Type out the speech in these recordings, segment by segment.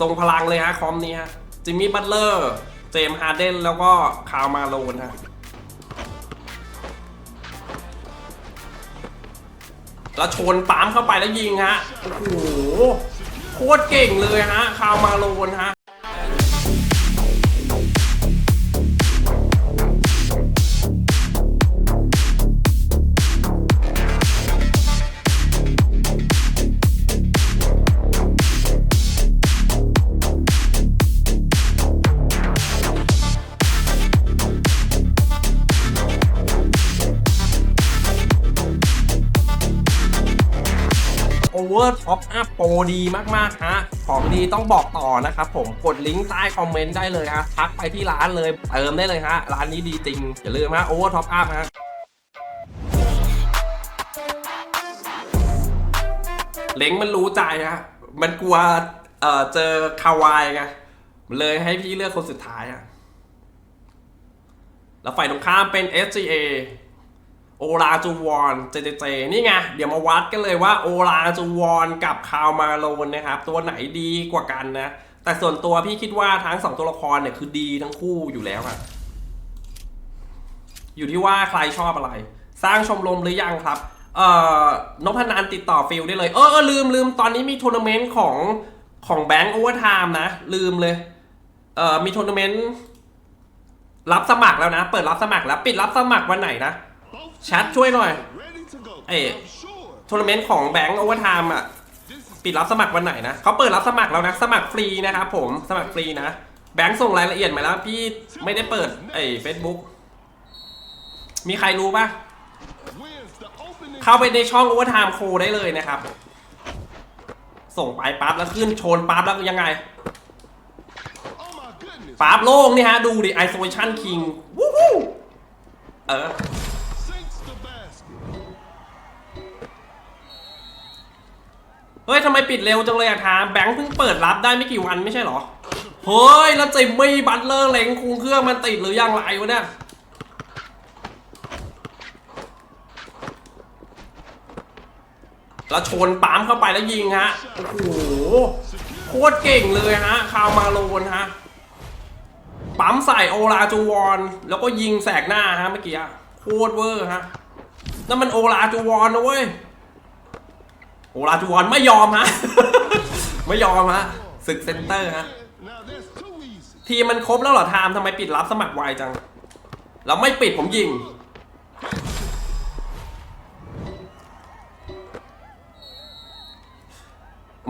ทรงพลังเลยฮะคอมนี้ฮะจิมมี่บัตเลอร์เจมฮาร์เดนแล้วก็คาร์มาโลนฮะแล้วชนปั๊มเข้าไปแล้วยิงฮะ โอ้โห โคตรเก่งเลยฮะ คาร์มาโลนฮะ ร์ท็อปอัพโปรดีมากๆฮะของดีต้องบอกต่อนะครับผมกดลิงก์ใต้คอมเมนต์ได้เลยฮะทักไปที่ร้านเลยเติมได้เลยฮะร้านนี้ดีจริงอย่าลืมฮะโอเวอร์ท็อปอัพฮะเล้งมันรู้ใจฮะมันกลัวเอ่อเจอคาวายไงเลยให้พี่เลือกคนสุดท้ายอะแล้วฝ่ายตรงข้ามเป็น SGA โอลาจูวอนเจเจเจนี่ไง เดี๋ยวมาวัดกันเลยว่าโอลาจูวอนกับคาวมาโลนนะครับ ตัวไหนดีกว่ากันนะ แต่ส่วนตัวพี่คิดว่าทั้งสองตัวละครเนี่ยคือดีทั้งคู่อยู่แล้วอะอยู่ที่ว่าใครชอบอะไร สร้างชมรมหรือยังครับ เอ่อนพนันติดต่อฟิลได้เลย เออลืมลืมตอนนี้มีทัวร์นาเมนต์ของของแบงก์โอเวอร์ไทม์นะ ลืมเลยเอ่อมีทัวร์นาเมนต์รับสมัครแล้วนะ เปิดรับสมัครแล้ว ปิดรับสมัครวันไหนนะ ชทช่วยหน่อยเอ้ยทัวร์นาเมนต์ของแบงก์โอเวอร์ไทม์อะ ปิดรับสมัครวันไหนนะเขาเปิดรับสมัครแล้วนะ สมัครฟรีนะครับผมสมัครฟรีนะ แบงก์ส่งรายละเอียดมาแล้ว พี่ไม่ได้เปิดไอ้เฟซบุ๊กมีใครรู้ปะเข้าไปในช่องโอเวอร์ไทม์โคได้เลยนะครับ ส่งไปปั๊บแล้วขึ้นโชนปั๊บแล้วยังไงปั๊บโล่งนี่ฮะ ดูดิ isolation king วู้ฮู้เออ เฮ้ยทำไมปิดเร็วจังเลยอะทามแบงค์เพิ่งเปิดรับได้ไม่กี่วันไม่ใช่หรอ เฮ้ย แล้วจิมมี่บัตเลอร์เล็งคุงเครื่องมันติดหรือยังไรวะเนี่ยแล้วชนปั๊มเข้าไปแล้วยิงฮะ โอ้โห โคตรเก่งเลยฮะ คาวมาโลนฮะ ปั๊มใส่โอลาจูวอน แล้วก็ยิงแสกหน้าฮะเมื่อกี้โคตรเวอร์ฮะนั่นมันโอลาจูวอนนะเว้ย โอลาจูวอนไม่ยอมฮะ ไม่ยอมฮะศึกเซนเตอร์ฮะ ทีมมันครบแล้วเหรอไทม์ทำไมปิดรับสมัครไวจังแล้วไม่ปิดผมยิง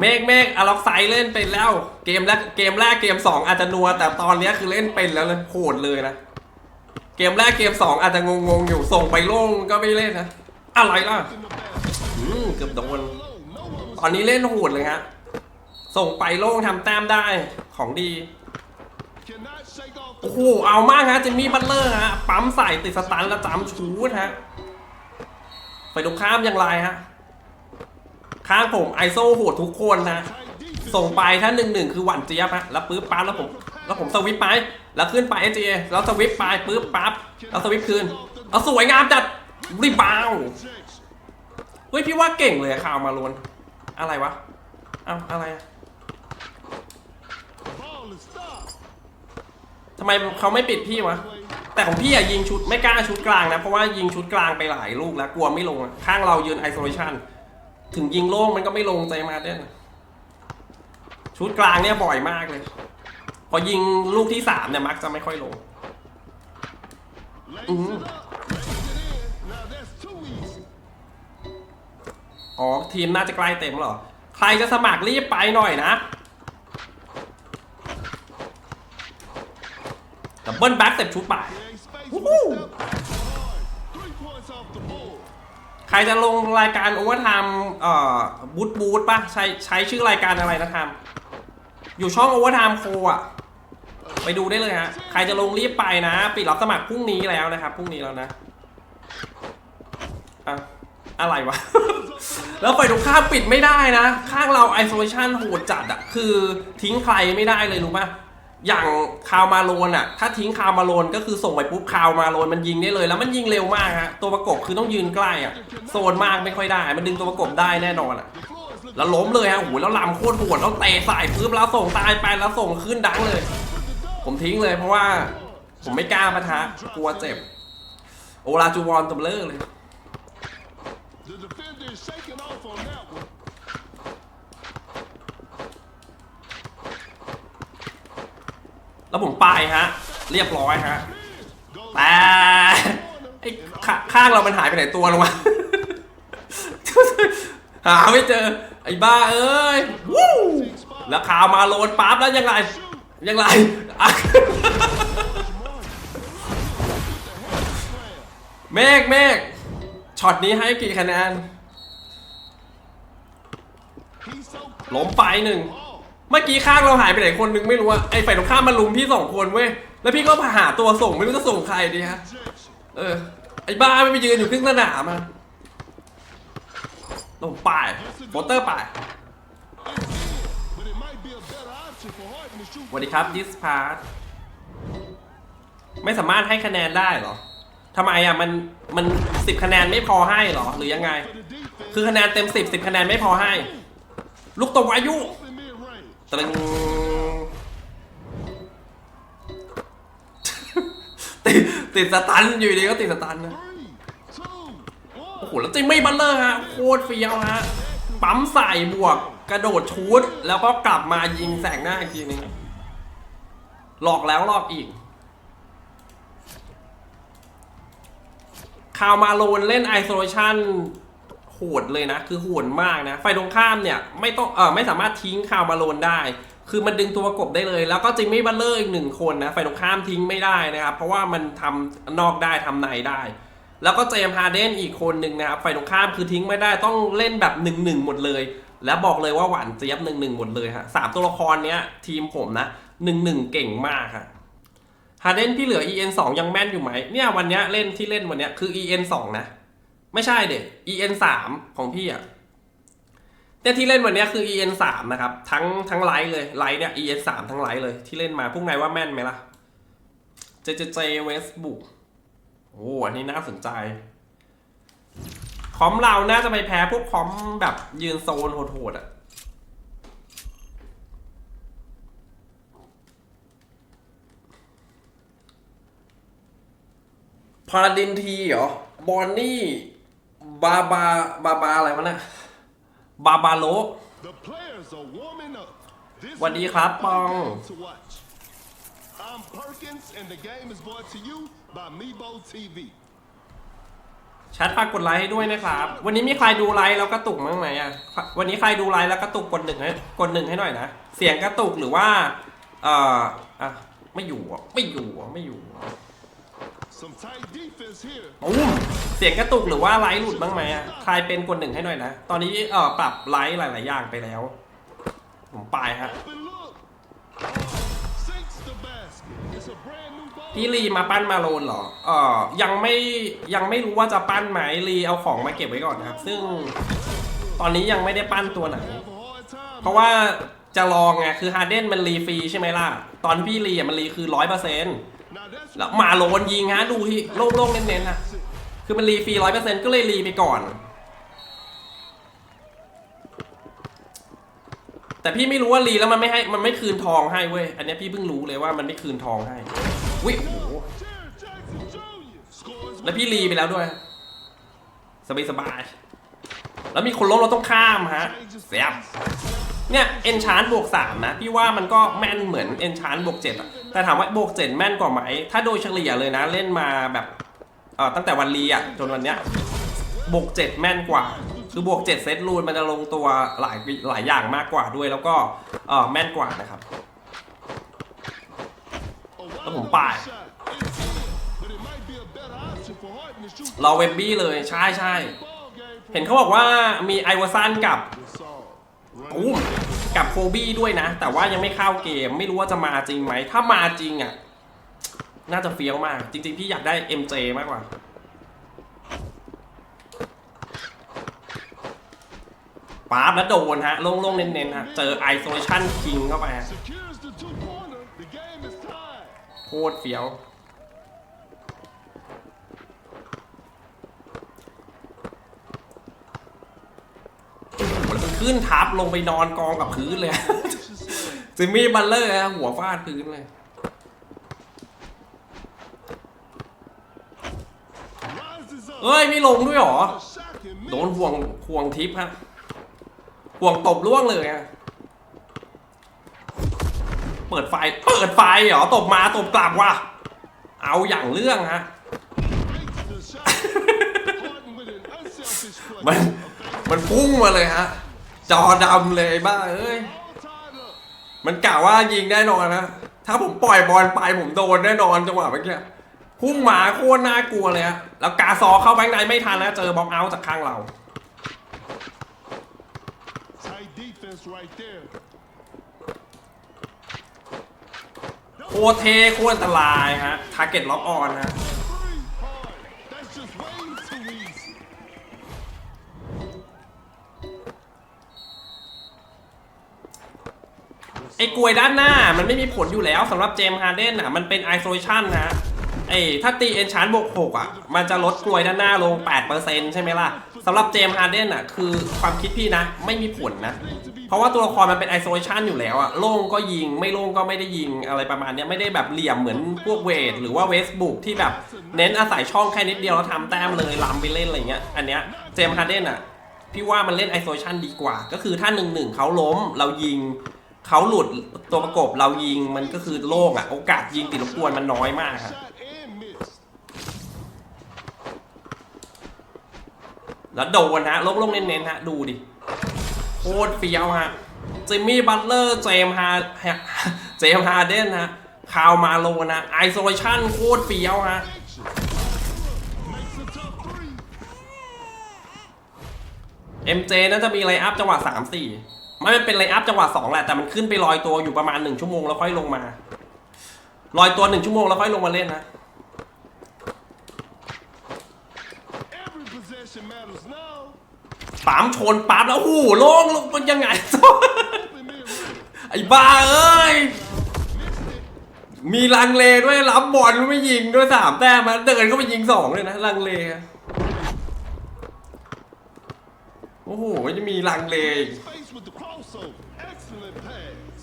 เมฆเมฆอล็อกไซเล่นเป็นแล้ว เกมแรกเกมแรกเกมสองอาจจะนัว แต่ตอนนี้คือเล่นเป็นแล้วเลยโหดเลยนะ เกมแรกเกมสองอาจจะงงๆอยู่ส่งไปโล่งก็ไม่เล่นนะ อะไรล่ะ เกือบโดนตอนนี้เล่นโหดเลยฮะส่งไปโล่งทำแต้มได้ของดีโอ้โหเอามากฮะจิมมี่บัตเลอร์ฮะปั๊มใส่ติดสตันแล้วจำชูดฮะไปตรงข้ามอย่างไรฮะข้างผมไอโซโหดทุกคนนะส่งไปถ้าหนึ่งหนึ่งคือหวันเจี๊ยบฮะแล้วปื๊บปั๊บแล้วผมแล้วผมสวิปไปแล้วขึ้นไปเอเจแล้วสวิปไปปื๊บปั๊บแล้วสวิปคืนเอาสวยงามจัดรีบาว เฮ้ยพี่ว่าเก่งเลยอะข่าวมาลวนอะไรวะเอ้าอะไรทำไมเขาไม่ปิดพี่วะแต่ของพี่อะยิงชุดไม่กล้าชุดกลางนะ เพราะว่ายิงชุดกลางไปหลายลูกแล้วกลัวไม่ลงข้างเรายืนไอโซเลชันถึงยิงโล่งมันก็ไม่ลงใจมาเด่นชุดกลางเนี่ยบ่อยมากเลย พอยิงลูกที่สามเนี่ยมักจะไม่ค่อยลงอืม อ๋อ ทีมน่าจะใกล้เต็มหรอ ใครจะสมัครรีบไปหน่อยนะดับเบิลแบ็กเต็มชุดไปใครจะลงรายการโอเวอร์ไทม์เอ่อบูทบูทป่ะ ใช้ใช้ชื่อรายการอะไรนะทามอยู่ช่องโอเวอร์ไทม์โคอะ ไปดูได้เลยฮะ ใครจะลงรีบไปนะ ปิดรับสมัครพรุ่งนี้แล้วนะครับ พรุ่งนี้แล้วนะอะ อะไรวะ แล้วฝ่ายตรงข้ามปิดไม่ได้นะ ข้างเราไอโซเลชันโหดจัดอะคือทิ้งใครไม่ได้เลยรู้ปะอย่างคาวมาโลนอะถ้าทิ้งคาวมาโลนก็คือส่งไปปุ๊บคาวมาโลนมันยิงได้เลย แล้วมันยิงเร็วมากฮะตัวประกบคือต้องยืนใกล้อะโซนมากไม่ค่อยได้ มันดึงตัวประกบได้แน่นอนอะแล้วล้มเลยฮะโอ้โหแล้วลำโคตรโหดแล้วเตะใส่ปึ๊บแล้วส่งตายไปแล้วส่งขึ้นดังเลย ผมทิ้งเลยเพราะว่าผมไม่กล้าปะทะกลัวเจ็บ โอลาจูวอนตัวเบลอเลย shaking off on that one. แล้วผมไปฮะ เรียบร้อยฮะ แต่ ไอ้ขข้างเรามันหายไปไหนตัวลงมา หาไม่เจอ ไอ้บ้าเอ้ย วู้แล้วข่าวมาโลนปั๊บแล้วยังไง ยังไงอะ เมฆเมฆช็อตนี้ให้กี่คะแนน ล้มไปหนึ่งเมื่อกี้ข้างเราหายไปไหนคนนึงไม่รู้อะไอ้ฝ่ายตรงข้ามมาลุมพี่สองคนเว้ยแล้วพี่ก็หาตัวส่งไม่รู้จะส่งใครดีฮะเออไอ้บ้าไม่ไปยืนอยู่ครึ่งสนามอะลงไปโปสเตอร์ไปสวัสดีครับดิสพาร์ไม่สามารถให้คะแนนได้หรอทำไมอะมันมันสิบคะแนนไม่พอให้หรอหรือยังไง คือคะแนนเต็มสิบสิบคะแนนไม่พอให้ ลูกตวายุ open mid-range. ตรึงติดติดสตันอยู่ดีก็ติดสตันนะ Three, two, โอ้ one. โหแล้วจิมมี่บัตเลอร์ฮะโคตรเฟี้ยวฮะปั๊มใส่บวกกระโดดชูดแล้วก็กลับมายิงแสงหน้าอีกทีนึงหลอกแล้วหลอกอีกคาวมาโลนเล่นไอโซเลชัน โหดเลยนะ คือโหดมากนะไฟตรงข้ามเนี่ยไม่ต้องเออไม่สามารถทิ้งคาวมาโลนได้ คือมันดึงตัวประกบได้เลย แล้วก็จิมมี่บัตเลอร์อีกหนึ่งคนนะไฟตรงข้ามทิ้งไม่ได้นะครับ เพราะว่ามันทำนอกได้ทำในได้ แล้วก็เจมส์ฮาเดนอีกคนหนึ่งนะครับไฟตรงข้ามคือทิ้งไม่ได้ต้องเล่นแบบหนึ่งหนึ่งหมดเลย และบอกเลยว่าหวานเจี๊ยบหนึ่งหนึ่งหมดเลยฮะสามตัวละครเนี้ยทีมผมนะหนึ่งหนึ่งเก่งมากฮะฮาเดนพี่เหลือ EN 2 ยังแม่นอยู่ไหมเนี่ยวันเนี้ยเล่นที่เล่นวันเนี้ยคือ EN 2 นะ ไม่ใช่เด็ก EN 3ของพี่อะแต่ยที่เล่นวันนี้คือ EN 3นะครับ ทั้งทั้งไลท์เลยไลท์เนี่ย EN 3ทั้งไลท์เลยที่เล่นมาพวกนายว่าแม่นไหมล่ะเจเจเจเวสบุกโอ้อันนี้น่าสนใจ คอมเราน่าจะไปแพ้พวกคอมแบบยืนโซนโหดๆอะพาราดินทีเหรอบอนนี่าบาบาบาอะไรวะเนี่ยบาบาโล The players are warming up. This สวัสดีครับ is a ปอง game to watch. I'm Perkins, and the game is brought to you by Mebo TV. แชทฝากกดไลค์ให้ด้วยนะครับ วันนี้มีใครดูไลค์แล้วกระตุกมั้างไหมอะ วันนี้ใครดูไลค์แล้วกระตุกกดหนึ่งให้กดหนึ่งให้หน่อยนะ เสียงกระตุกหรือว่า เอ่อ อะ ไม่อยู่อะ ไม่อยู่อะ ไม่อยู่อะ Some tight defense here. ปุ้มเสียงกระตุกหรือว่าไลค์หลุดบ้างไหมอะใครเป็นกดหนึ่งให้หน่อยนะ ตอนนี้เอ่อปรับไลค์หลาย ๆ อย่างไปแล้ว ผมไปฮะ Open look. Oh, sinks the basket. It's a brand new ball. พี่ลีมาปั้นมาโลนเหรอ เอ่อยังไม่ยังไม่รู้ว่าจะปั้นไหมลีเอาของมาเก็บไว้ก่อนนะครับ ซึ่งตอนนี้ยังไม่ได้ปั้นตัวไหน Have a hard time. เพราะว่าจะลองไงคือฮาร์เดนมันรีฟรีใช่ไหมล่ะ ตอนพี่รีอะมันรีคือร้อยเปอร์เซ็นต์ Now that's แล้วมาโลนยิงฮะดูที่โล่งๆเน้นๆนะคือมันรีฟรีร้อยเปอร์เซ็นต์ก็เลยรีไปก่อน แต่พี่ไม่รู้ว่ารีแล้วมันไม่ให้มันไม่คืนทองให้เว้ยอันนี้พี่เพิ่งรู้เลยว่ามันไม่คืนทองให้วิโอ้โหแล้วพี่รีไปแล้วด้วย สบายสบายๆแล้วมีคนล้มเราต้องข้ามฮะเสียบเนี่ยเอนชานบวกสามนะ พี่ว่ามันก็แม่นเหมือนเอนชานบวกเจ็ดอะแต่ถามว่าบวกเจ็ดแม่นกว่าไหม ถ้าโดยเฉลี่ยเลยนะเล่นมาแบบเอ่อตั้งแต่วันรีอะจนวันเนี้ยบวกเจ็ดแม่นกว่า คือบวกเจ็ดเซตรูนมันจะลงตัวหลายหลายอย่างมากกว่าด้วย แล้วก็เออแม่นกว่านะครับ A wide Come on, open bye. shot. It's in, but it might be a better option for Harden to shoot รอเวมบี้เลยใช่ใช่เห็นเขาบอกว่ามีไอวอซันกับอุ้ม กับโคบี้ด้วยนะ แต่ว่ายังไม่เข้าเกมไม่รู้ว่าจะมาจริงไหม ถ้ามาจริงอะ น่าจะเฟี้ยวมาก จริง ๆ พี่อยากได้ MJ มากกว่า ป๊าบแล้วโดนฮะ โล่งๆ เน้นๆฮะ เจอ Isolation King เข้าไปฮะโคตรเฟี้ยว แมัน ขึ้นทับลงไปนอนกองกับพื้นเลยจิมมี่บัลเลอร์ฮะหัวฟาดพื้นเลย เอ้ยไม่ลงด้วยหรอ โดนห่วงห่วงทิปฮะ ห่วงตบล่วงเลยอะเปิดไฟ เปิดไฟเหรอ ตบมาตบกลับว่ะ เอาอย่างเรื่องฮะ มัน มันพุ่งมาเลยฮะ จอดำเลยบ้าเอ้ย มันกะว่ายิงแน่นอนนะ ถ้าผมปล่อยบอลไปผมโดนแน่นอนจังหวะเมื่อกี้พุ่งหมาโคตรน่ากลัวเลยฮะ แล้วกาซอเข้าแบงค์ในไม่ทันแล้วเจอบล็อกเอาท์จากข้างเราโคเทโคตรอันตรายฮะทาร์เก็ตล็อกออนฮะ ไอ้กลวยด้านหน้ามันไม่มีผลอยู่แล้วสำหรับเจมส์ฮาร์เดนอะมันเป็นไอโซเลชันนะไอ้ถ้าตีเอนชานบวก6อะ มันจะลดกลวยด้านหน้าลง 8%ใช่ไหมล่ะสำหรับเจมส์ฮาร์เดนอะคือความคิดพี่นะ ไม่มีผลนะ เพราะว่าตัวละครมันเป็นไอโซเลชันอยู่แล้วอะโล่งก็ยิงไม่โล่งก็ไม่ได้ยิงอะไรประมาณนี้ไม่ได้แบบเหลี่ยมเหมือนพวกเวท หรือว่าเวสบุกที่แบบเน้นอาศัยช่องแค่นิดเดียวแล้วทำแต้มเลยล้ำไปเล่นอะไรเงี้ยอันเนี้ยเจมส์ฮาร์เดนอะพี่ว่ามันเล่นไอโซเลชันดีกว่า ก็คือถ้าหนึ่งหนึ่งเขาล้มเรายิง เขาหลุดตัวประกบเรายิงมันก็คือโล่งอะโอกาสยิงติดรบกวนมันน้อยมากอะ Shot and missed. แล้วโดนฮะลงเน้นๆฮะดูดิโคตรเฟี้ยวฮะจิมมี่บัตเลอร์เจมฮาเจมฮาเดนฮะคาวมาโลนะไอโซเลชันโคตรเฟี้ยวฮะ Makes a tough three. MJ น่าจะมีไลน์อัพจังหวะ3 4 ไม่มันเป็นไลน์อัพจังหวะ2แหละแต่มันขึ้นไปลอยตัวอยู่ประมาณ1ชั่วโมงแล้วค่อยลงมาลอยตัว1ชั่วโมงแล้วค่อยลงมาเล่นนะ Every possession matters now. ปั๊มชนปั๊บแล้วโอ้โหโล่งลงมันยังไง Open mid-range. ไอ้บ้าเอ้ย Missed it. มีลังเลด้วยรับบอลไม่ยิงด้วยสามแต้มมันเดินเข้าไปยิงสองเลยนะลังเลอะโอ้โหจะมีลังเลอีก Space with the crossover. Excellent pass.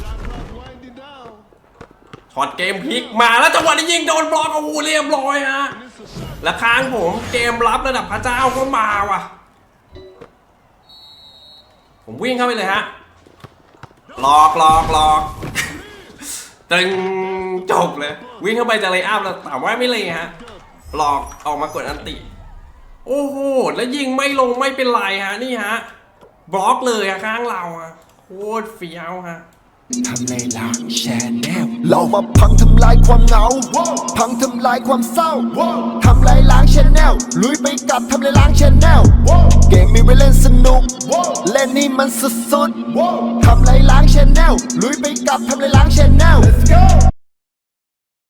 Shot clock winding down. ช็อตเกมพลิกมาแล้วจังหวะนี้ยิงโดนบล็อกโอ้โหเรียบร้อยฮะ it's a shot. และค้างผมเกมรับระดับพระเจ้าก็มาว่ะ ผมวิ่งเข้าไปเลยฮะหลอกหลอกหลอกตึงจบเลย วิ่งเข้าไปจะเลยอัพแล้วแต่ว่าไม่เลยฮะหลอกออกมากดอันติ โอ้โห แล้วยิงไม่ลงไม่เป็นไรฮะนี่ฮะ บล็อกเลยอะข้างเราอะโคตรเฟี้ยวฮะทำลายล้างแชนแนลเรามาพังทำลายความเหงา พังทำลายความเศร้า ทำลายล้างชแนลลุยไปกับทำลายล้างชแนลเกมมีไว้เล่นสนุก เล่นนี่มันสุดๆทำลายล้างชแนลลุยไปกับทำลายล้างชแนล